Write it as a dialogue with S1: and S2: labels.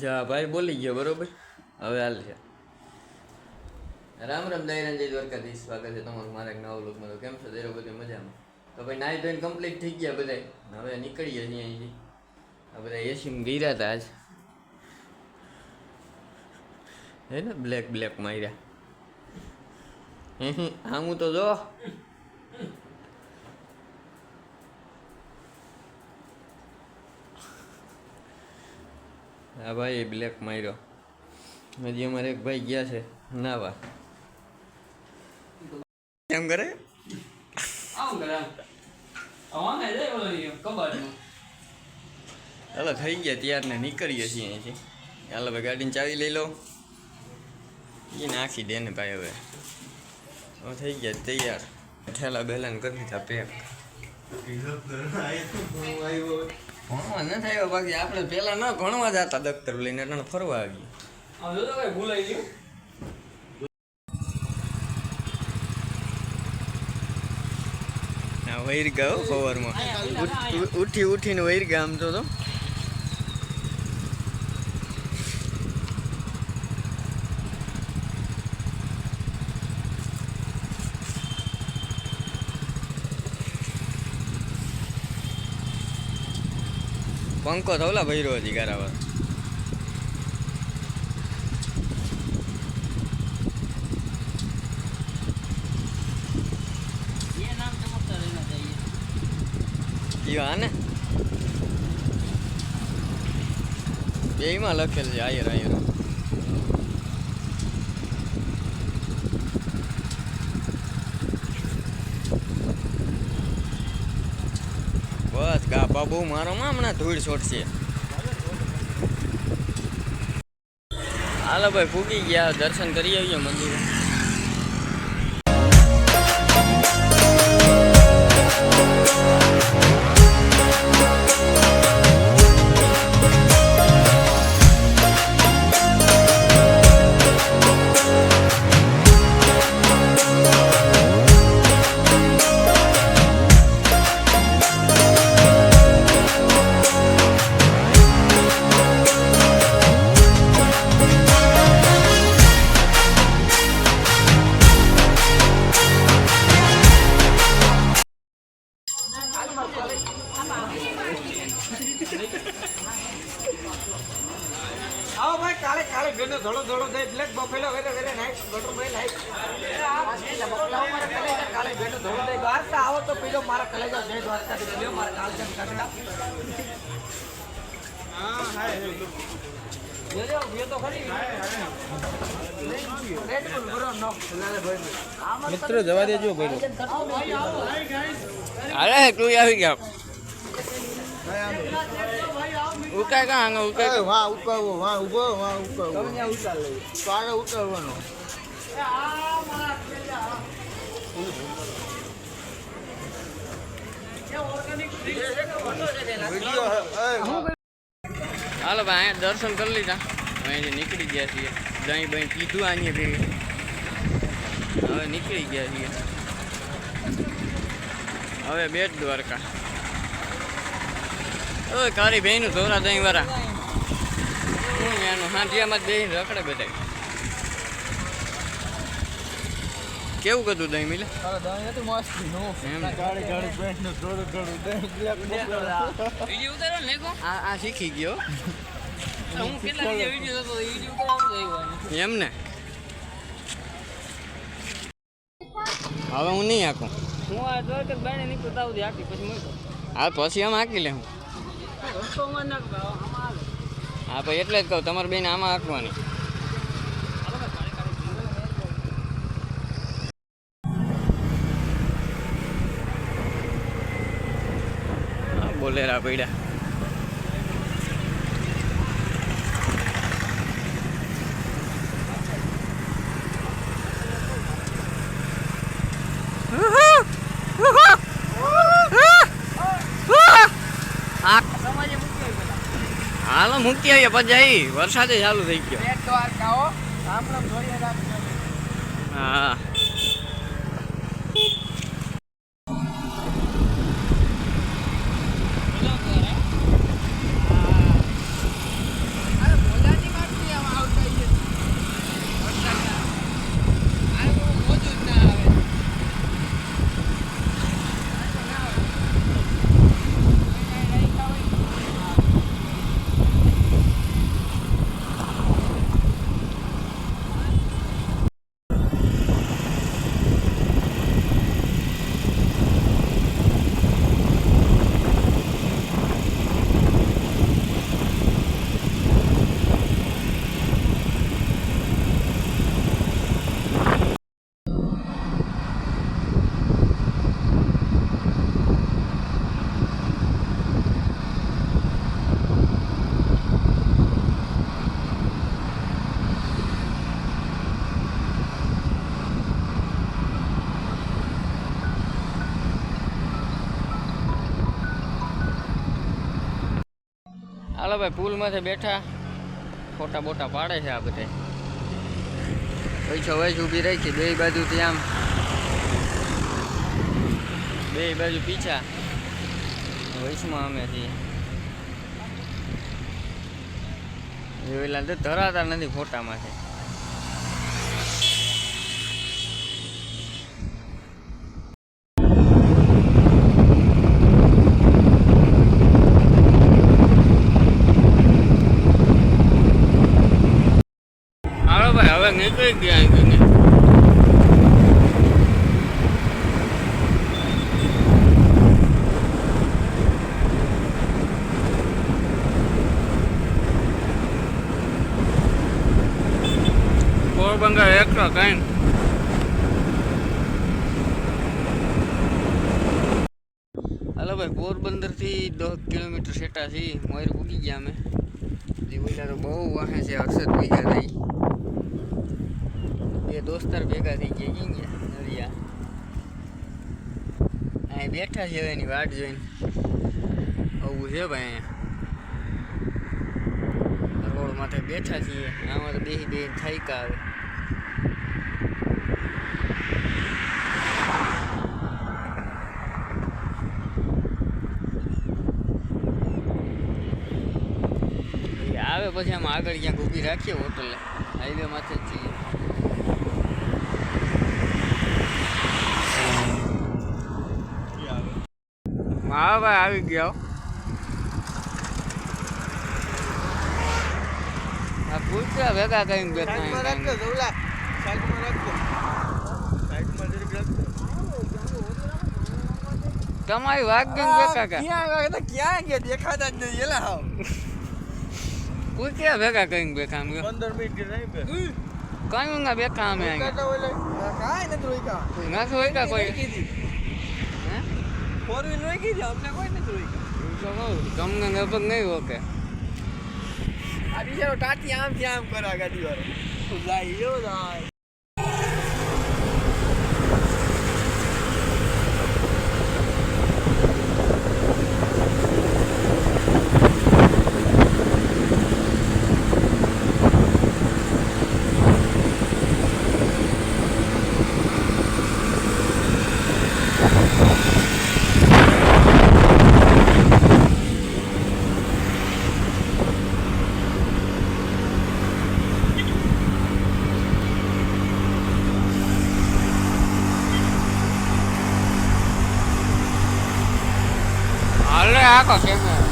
S1: જા, ભાઈ બોલી ગયો, બરોબર? હવે હાલ છે. રામ રામ દયાનંદ જય દ્વારકાધીશ, સ્વાગત છે તમારું મારા નવ લોકમાં તો કેમ છો? દેરો બધે મજામાં? તો ભાઈ નાઈ ધોઈને કમ્પ્લીટ થઈ ગયા બધા હવે નીકળીએ છીએ અહીંથી. આ બધા એસીમાં ગીર્યા હતા આજ. હે ને બ્લેક બ્લેક માર્યા. હમ હું તો જો. હા ભાઈ બ્લેક માર્યો. હજી અમારે એક ભાઈ ગયા છે નાવા. કેમ કરે?
S2: આવું કરે આમ. કબાટમાં.
S1: હાલો થઈ ગયા ત્યાર ને નીકળીએ છીએ અહીંથી. હાલો ભાઈ ગાડીની ચાવી લઈ લો એ નાખી દે ને ભાઈ હવે. હવે થઈ ગયા તૈયાર. ઠેલા બેલાને કરી દીધા પેક ભણવા ન થાય બાકી આપણે પહેલા ન ભણવા જતા દફતર લઈને એટલે ફરવા આવી
S2: આમ જો તો કઈ ભૂલાઈ ગયું.
S1: વૈર ગયો સવારમાં. ઉઠી ઉઠીને વૈર ગયા આમ તો તો. પંખો થવલા ભર્યો હતી ગારાવા ને? બેમાં લખેલ છે આયર આયર બસ બહુ મારોમાં હમણાં ધૂળ છોડશે હાલો ભાઈ, ફૂકી ગયા. દર્શન કરી આવીએ મંદિરે.
S3: આવો બેનો ધોળો ધોળો દે બ્લેક બફેલો વેરે વેરે નાઇટ બટર ભાઈ ધોળો દે આવો તો પીલો મારા કલેજા જય દ્વારકા મારા કાલજન હા તો
S4: મિત્રો જવા દેજો ભાઈ
S1: અરે તું આવી ગયા. ઉકાય કા આંગા ઉકાય
S4: વાહ ઉકાવો વાહ ઊભો વાહ ઉકાવો તમને ઉતાર લઈ પાડે ઉતારવાનો
S1: હાલો ભાઈ અહીંયા દર્શન કરી લીધા. અહીંથી નીકળી ગયા છીએ. દહીં બહીં કીધું આની ભેગી હવે નીકળી ગયા છીએ. હવે બેટ દ્વારકા. ઓય કારી બેનું ધોરા દહીં વાળા હું એનું હાંધિયામાં જ બેહીને રખડે બધા કેવું કતું દહીં મિલે? એમ.
S4: ગાડી ગાડી પેન્ટનું થોડું થોડું દહીં બ્લેક
S2: ઉતારો ને કો
S1: આ આ શીખી ગયો.
S2: હું કેટલા વીડિયો વીડિયો
S1: એમ ને. હવે હું નહીં આખું
S2: હું આ દ્વારકા બાણે નીકળતા આવું આખી પછી મૂકો.
S1: હા પછી આમ આંકી લે હું. હા ભાઈ એટલે જ કહું તમારે બેન આમાં આંકવાની બોલેરા પૈડા. આ
S2: સમાજે મૂકી આવી પેલા
S1: હાલો મૂકી આવીએ પછી વરસાદે ચાલુ થઈ ગયો.
S3: હા.
S1: હાલો ભાઈ, પુલમાંથી બેઠા. ફોટા બોટા પાડે છે આ બધે. પૈસા વૈસ ઊભી રહી છે, બે બાજુથી આમ. બે બાજુ પીછા. વૈસમાં અમે છીએ. ધરાતા નથી ફોટામાંથી હાલો ભાઈ હવે નીકળી પોરબંદર એકલો કઈ હાલો ભાઈ, પોરબંદરથી દસ કિલોમીટર સેટા છે મોર પૂગી ગયા અમે. ઓલા બહુ વાહે છે અક્ષર બીજા થઈ. બે દોસ્તાર ભેગા થઈ ગયા ક્યાં ગયા નરિયા અહીં બેઠા છે હવે એની વાટ જોઈને. આવું છે ભાઈ અહીંયા. રોડ માથે બેઠા છીએ. આમાં તો બેસી બે થાયકા આવે. એ આવે પછી આમ આગળ ક્યાંક ઊભી રાખીએ હોટલે. હાઈવે માથે જ છીએ હા ભાઈ આવી ગયા હો. આ પૂછ્યા ભેગા કઈ
S4: સાઈડમાં રાખજો ધવલા સાઈડમાં રાખજો સાઈડમાં જરીક રાખજો
S1: તમારી વાત કેમ ભેગા કા
S4: ક્યાં ગયા તો ક્યાં ગયા દેખાતા જ નહીં એલા હાવ
S1: પૂછ્યા ભેગા કઈ ભેગા અમે
S4: પંદર મિનિટ કે નહીં બે
S1: કયું ના બેઠા અમે અહીંયા
S4: કાંટા ઓલે કાંઈ નથી રોક્યા
S1: નથી હોય કા કોઈ હે?
S4: ફોર વ્હીલ રોકી દે અમને કોઈ નથી
S1: રોકી તમને લગભગ નહીં ઓકે
S4: આ બિચારો ટાટી આમથી આમ કરો ગાડી વાળો. જાય าก่
S1: อนเกมเลย